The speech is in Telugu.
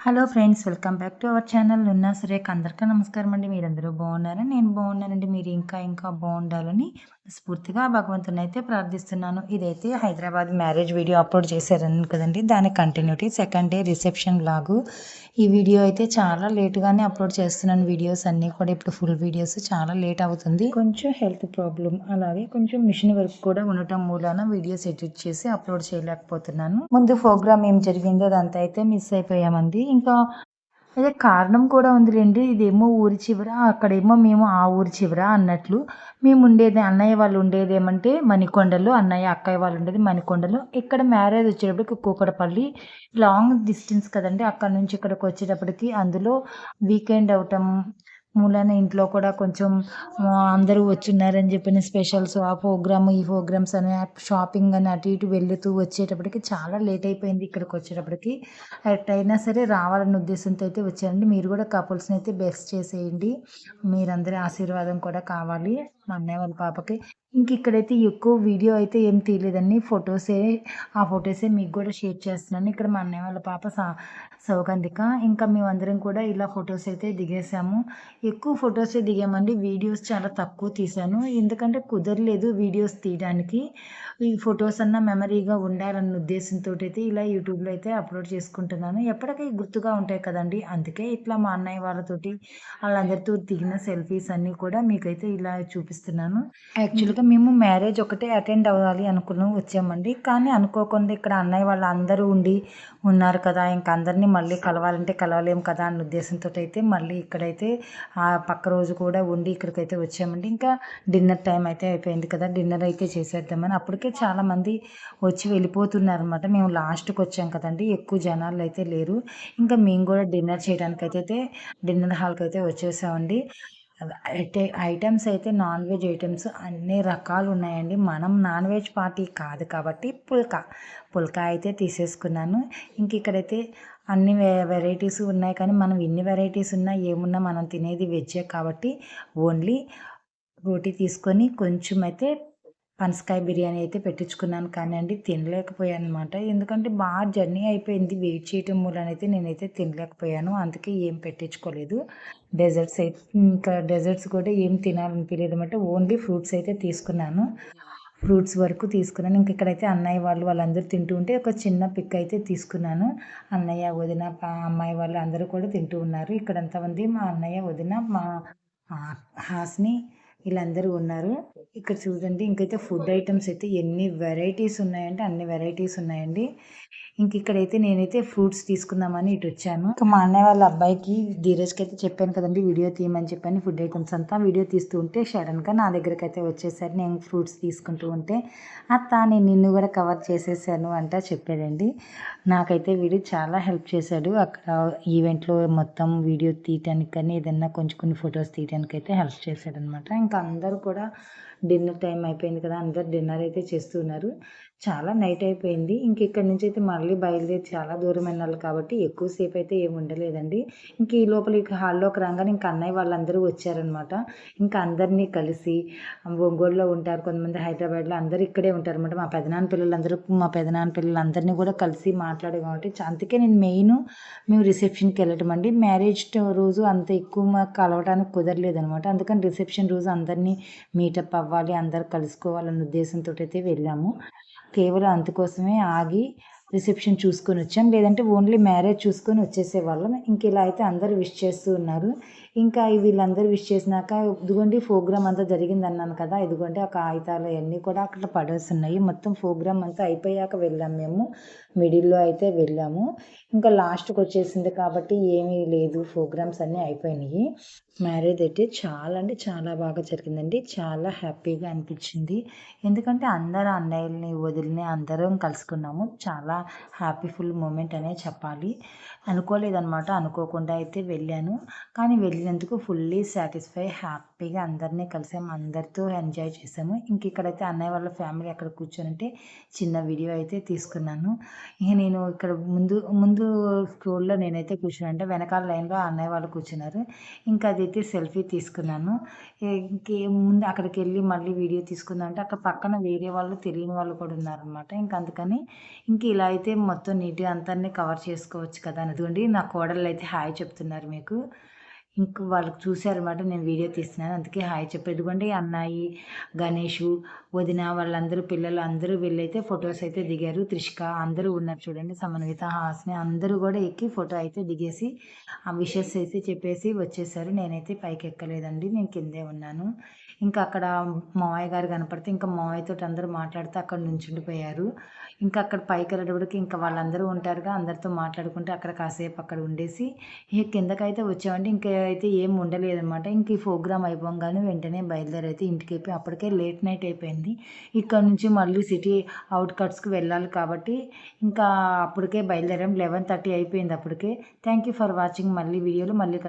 Hello friends welcome back to our channel ఉన్నా సురేఖ. అందరికీ నమస్కారం అండి. మీరందరూ బాగున్నారా? నేను బాగున్నానండి. మీరు ఇంకా ఇంకా బాగుండాలని స్ఫూర్తిగా భగవంతుని అయితే ప్రార్థిస్తున్నాను. ఇదైతే హైదరాబాద్ మ్యారేజ్ వీడియో అప్లోడ్ చేశారని కదండి. దాని కంటిన్యూటీ సెకండ్ డే రిసెప్షన్ లాగు ఈ వీడియో అయితే చాలా లేట్గానే అప్లోడ్ చేస్తున్నాను. వీడియోస్ అన్నీ కూడా ఇప్పుడు ఫుల్ వీడియోస్ చాలా లేట్ అవుతుంది. కొంచెం హెల్త్ ప్రాబ్లం అలాగే కొంచెం మిషన్ వర్క్ కూడా ఉండటం మూలాన వీడియోస్ ఎడిట్ చేసి అప్లోడ్ చేయలేకపోతున్నాను. ముందు ప్రోగ్రామ్ ఏం జరిగిందో అదంతా అయితే మిస్ అయిపోయామండి. ఇంకా అదే కారణం కూడా ఉంది రండి ఇదేమో ఊరి చివర అక్కడేమో మేము ఆ ఊరి చివర అన్నట్లు. మేము ఉండేది అన్నయ్య వాళ్ళు ఉండేది ఏమంటే మణికొండలో అన్నయ్య అక్కయ్య వాళ్ళు ఉండేది మణికొండలో. ఇక్కడ మ్యారేజ్ వచ్చేటప్పటికి కూకడపల్లి లాంగ్ డిస్టెన్స్ కదండి. అక్కడ నుంచి ఇక్కడికి వచ్చేటప్పటికి అందులో వీకెండ్ అవటం మూలాన ఇంట్లో కూడా కొంచెం అందరూ వచ్చున్నారని చెప్పిన స్పెషల్స్ ఆ ప్రోగ్రామ్ ఈ ప్రోగ్రామ్స్ అని షాపింగ్ అని అటు ఇటు వెళ్తూ వచ్చేటప్పటికి చాలా లేట్ అయిపోయింది ఇక్కడికి వచ్చేటప్పటికి. ఎట్టయినా సరే రావాలన్న ఉద్దేశంతో అయితే వచ్చానండి. మీరు కూడా కపుల్స్ని అయితే బెస్ట్ చేసేయండి. మీరందరి ఆశీర్వాదం కూడా కావాలి. మా అన్నయ్య వాళ్ళ పాపకి. ఇంక ఇక్కడైతే ఎక్కువ వీడియో అయితే ఏం తీయలేదండి. ఫొటోసే ఆ ఫొటోసే మీకు కూడా షేర్ చేస్తున్నాను. ఇక్కడ మా అన్నయ్య వాళ్ళ పాప సౌగంధిక. ఇంకా మేమందరం కూడా ఇలా ఫొటోస్ అయితే దిగేసాము. ఎక్కువ ఫొటోసే దిగామండి. వీడియోస్ చాలా తక్కువ తీశాను. ఎందుకంటే కుదరలేదు వీడియోస్ తీయడానికి. ఈ ఫొటోస్ అన్న మెమరీగా ఉండాలన్న ఉద్దేశంతో అయితే ఇలా యూట్యూబ్లో అయితే అప్లోడ్ చేసుకుంటున్నాను. ఎప్పటికీ గుర్తుగా ఉంటాయి కదండి. అందుకే ఇట్లా మా అన్నయ్య వాళ్ళతోటి వాళ్ళందరితో దిగిన సెల్ఫీస్ అన్నీ కూడా మీకైతే ఇలా చూపిస్తున్నాను. యాక్చువల్గా మేము. మ్యారేజ్ ఒకటే అటెండ్ అవ్వాలి అనుకున్నాం వచ్చామండి. కానీ అనుకోకుండా ఇక్కడ అన్నయ్య వాళ్ళు అందరూ ఉండి ఉన్నారు కదా. ఇంకా అందరినీ మళ్ళీ కలవాలంటే కలవలేం కదా అన్న ఉద్దేశంతో అయితే మళ్ళీ ఇక్కడైతే ఆ పక్క రోజు కూడా ఉండి ఇక్కడికైతే వచ్చామండి. ఇంకా డిన్నర్ టైం అయితే అయిపోయింది కదా డిన్నర్ అయితే చేసేద్దామని. అప్పటికే చాలామంది వచ్చి వెళ్ళిపోతున్నారు అనమాట మేము లాస్ట్కి వచ్చాం కదండి ఎక్కువ జనాలు అయితే లేరు. ఇంకా మేము కూడా డిన్నర్ చేయడానికి అయితే డిన్నర్ హాల్కి అయితే వచ్చేసామండి. ఐటమ్స్ అయితే నాన్ వెజ్ ఐటమ్స్ అన్ని రకాలు ఉన్నాయండి మనం నాన్ వెజ్ పార్టీ కాదు కాబట్టి పుల్కా పుల్కా అయితే తీసేసుకున్నాను. ఇంక ఇక్కడైతే అన్ని వెరైటీస్ ఉన్నాయి కానీ మనం ఎన్ని వెరైటీస్ ఉన్నా ఏమున్నా మనం తినేది వెజ్జే కాబట్టి ఓన్లీ రోటీ తీసుకొని కొంచెం అయితే పనసకాయ బిర్యానీ అయితే పెట్టించుకున్నాను కానీ అండి తినలేకపోయాను అనమాట ఎందుకంటే బాగా జర్నీ అయిపోయింది వెయిట్ చేయటం మూలన అయితే నేనైతే తినలేకపోయాను. అందుకే ఏం పెట్టించుకోలేదు. డెజర్ట్స్ అయితే ఇంకా డెజర్ట్స్ కూడా ఏం తినాలనిపించలేదు అనమాట ఓన్లీ ఫ్రూట్స్ అయితే తీసుకున్నాను. ఫ్రూట్స్ వరకు తీసుకున్నాను. ఇంక ఇక్కడైతే అన్నయ్య వాళ్ళు వాళ్ళందరూ తింటూ ఉంటే ఒక చిన్న పిక్ అయితే తీసుకున్నాను. అన్నయ్య వదిన పా- అమ్మాయి వాళ్ళు అందరూ కూడా తింటూ ఉన్నారు. ఇక్కడ ఎంతమంది మా అన్నయ్య వదిన మా హాస్ని వీళ్ళందరూ ఉన్నారు. ఇక్కడ చూడండి ఇంకైతే ఫుడ్ ఐటమ్స్ అయితే ఎన్ని వెరైటీస్ ఉన్నాయంటే అన్ని వెరైటీస్ ఉన్నాయండి. ఇంక ఇక్కడైతే నేనైతే ఫ్రూట్స్ తీసుకుందామని ఇటు వచ్చాను. ఇంకా మా అన్నయ్య వాళ్ళ అబ్బాయికి ధీరజ్కి అయితే చెప్పాను కదండి వీడియో తీయమని చెప్పాను ఫుడ్ ఐటమ్స్ అంతా వీడియో తీస్తూ ఉంటే సడన్గా నా దగ్గరికి అయితే వచ్చేసరి. నేను ఫ్రూట్స్ తీసుకుంటూ ఉంటే అత్త నేను నిన్ను కూడా కవర్ చేసేసాను అంట చెప్పాడండి. నాకైతే వీడు చాలా హెల్ప్ చేశాడు. అక్కడ ఈవెంట్లో మొత్తం వీడియో తీయటానికి కానీ ఏదన్నా కొంచెం కొన్ని ఫొటోస్ తీయడానికి అయితే హెల్ప్ చేశాడు అనమాట ఇంకా అందరూ కూడా డిన్నర్ టైం అయిపోయింది కదా అందరు డిన్నర్ అయితే చేస్తున్నారు. చాలా నైట్ అయిపోయింది. ఇంక ఇక్కడ నుంచి అయితే మళ్ళీ బయలుదేరి చాలా దూరం వెళ్ళాలి కాబట్టి ఎక్కువసేపు అయితే ఏమి ఉండలేదండి. ఇంక ఈ లోపల ఇక హాల్లోకి రాగానే ఇంకా అన్నయ్య వాళ్ళందరూ వచ్చారనమాట ఇంకా అందరినీ కలిసి ఒంగోలులో ఉంటారు కొంతమంది హైదరాబాద్లో అందరూ ఇక్కడే ఉంటారు అనమాట మా పెదనాన్న పిల్లలందరూ మా పెదనాన్న పిల్లలందరినీ కూడా కలిసి మాట్లాడే కాబట్టి అందుకే నేను మెయిన్ మేము రిసెప్షన్కి వెళ్ళటం అండి. మ్యారేజ్ రోజు అంత ఎక్కువ మాకు కలవడానికి కుదరలేదు అనమాట అందుకని రిసెప్షన్ రోజు అందరినీ మీటప్ అవ్వాలి అవ్వాలి అందరు కలుసుకోవాలన్న ఉద్దేశంతో అయితే వెళ్ళాము. కేవలం అందుకోసమే ఆగి రిసెప్షన్ చూసుకొని వచ్చాం. లేదంటే ఓన్లీ మ్యారేజ్ చూసుకొని వచ్చేసేవాళ్ళం. ఇంక ఇలా అయితే అందరూ విష్ చేస్తూ ఉన్నారు. ఇంకా వీళ్ళందరూ విష్ చేసినాక ఇదిగోండి ప్రోగ్రామ్ అంతా జరిగింది అన్నాను కదా ఇదిగోండి ఆ కాగితాలు అవన్నీ కూడా అక్కడ పడేస్తున్నాయి ఉన్నాయి మొత్తం ప్రోగ్రామ్ అంతా అయిపోయాక వెళ్ళాం మేము. మిడిల్లో అయితే వెళ్ళాము. ఇంకా లాస్ట్కి వచ్చేసింది కాబట్టి ఏమీ లేదు. ప్రోగ్రామ్స్ అన్నీ అయిపోయినాయి. మ్యారేజ్ అయితే చాలా అంటే చాలా బాగా జరిగిందండి. చాలా హ్యాపీగా అనిపించింది. ఎందుకంటే అందరు అన్నయ్యల్ని వదిలిని అందరం కలుసుకున్నాము. చాలా హ్యాపీఫుల్ మూమెంట్ అనే చెప్పాలి. అనుకోలేదన్నమాట. అనుకోకుండా అయితే వెళ్ళాను. కానీ వెళ్ళి జరిగినందుకు ఫుల్లీ సాటిస్ఫై హ్యాపీగా అందరినీ కలిసాము అందరితో ఎంజాయ్ చేసాము. ఇంక ఇక్కడైతే అన్నయ్య వాళ్ళ ఫ్యామిలీ అక్కడ కూర్చొని ఉంటే చిన్న వీడియో అయితే తీసుకున్నాను. ఇక నేను ఇక్కడ ముందు ముందు స్కూల్లో నేనైతే కూర్చుని అంటే వెనకాల లైన్లో అన్నయ్య వాళ్ళు కూర్చున్నారు. ఇంకా అదైతే సెల్ఫీ తీసుకున్నాను. ఇంకే ముందు అక్కడికి వెళ్ళి మళ్ళీ వీడియో తీసుకుందాం అంటే అక్కడ పక్కన వేరే వాళ్ళు తెలియని వాళ్ళు కూడా ఉన్నారనమాట ఇంకా అందుకని ఇంక ఇలా అయితే మొత్తం నీట్గా అంతా కవర్ చేసుకోవచ్చు కదా అని నా కోడళ్ళు అయితే హాయ్ చెప్తున్నారు మీకు. ఇంక వాళ్ళకి చూసారనమాట నేను వీడియో తీస్తున్నాను. అందుకే హాయ్ చెప్పి. ఎందుకంటే అన్నాయి గణేషు వదిన వాళ్ళందరూ పిల్లలు అందరూ వెళ్ళైతే ఫొటోస్ అయితే దిగారు. త్రిష్క అందరూ ఉన్నారు చూడండి. సమన్విత హాస్ని అందరూ కూడా ఎక్కి ఫోటో అయితే దిగేసి ఆ విషెస్ అయితే చెప్పేసి వచ్చేసారు. నేనైతే పైకి ఎక్కలేదండి నేను కిందే ఉన్నాను. ఇంకా అక్కడ మావయ్య గారు కనపడితే ఇంకా మావయ్యతో అందరూ మాట్లాడితే అక్కడ నుంచుండిపోయారు ఇంకా అక్కడ పైకి వెళ్ళేటప్పటికి ఇంకా వాళ్ళందరూ ఉంటారుగా అందరితో మాట్లాడుకుంటే అక్కడ కాసేపు అక్కడ ఉండేసి ఇక కిందకైతే వచ్చామంటే ఇంకా అయితే ఏం ఉండలేదన్నమాట. ఇంక ఈ ప్రోగ్రామ్ అయిపోగానే వెంటనే బయలుదేరైతే ఇంటికి అయిపోయి అప్పటికే లేట్ నైట్ అయిపోయింది. ఇక్కడ నుంచి మళ్ళీ సిటీ అవుట్కట్స్కి వెళ్ళాలి కాబట్టి ఇంకా అప్పటికే బయలుదేరాం. లెవెన్ థర్టీ అయిపోయింది అప్పటికే. Thank you for watching. మళ్ళీ వీడియోలు మళ్ళీ